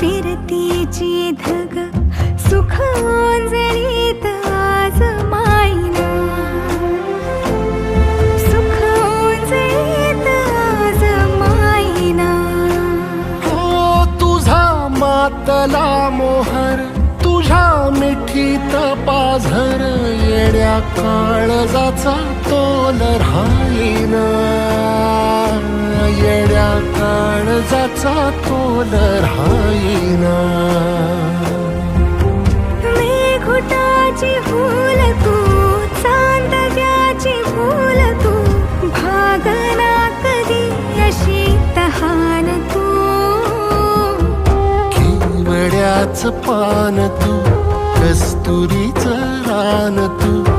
फिरतीची धग सुख ओंजळीत आज मायना. सुख हो तुझा मातला मोहर तुझ्या मिठीत पाझर येड्या काळजाचा तो राहीना. काळजाचा तोल राहीन. फूल तू चांदव्याची फूल तू भागना कधी अशी तहान तू. केवड्याच पान तू कस्तुरीच रान तू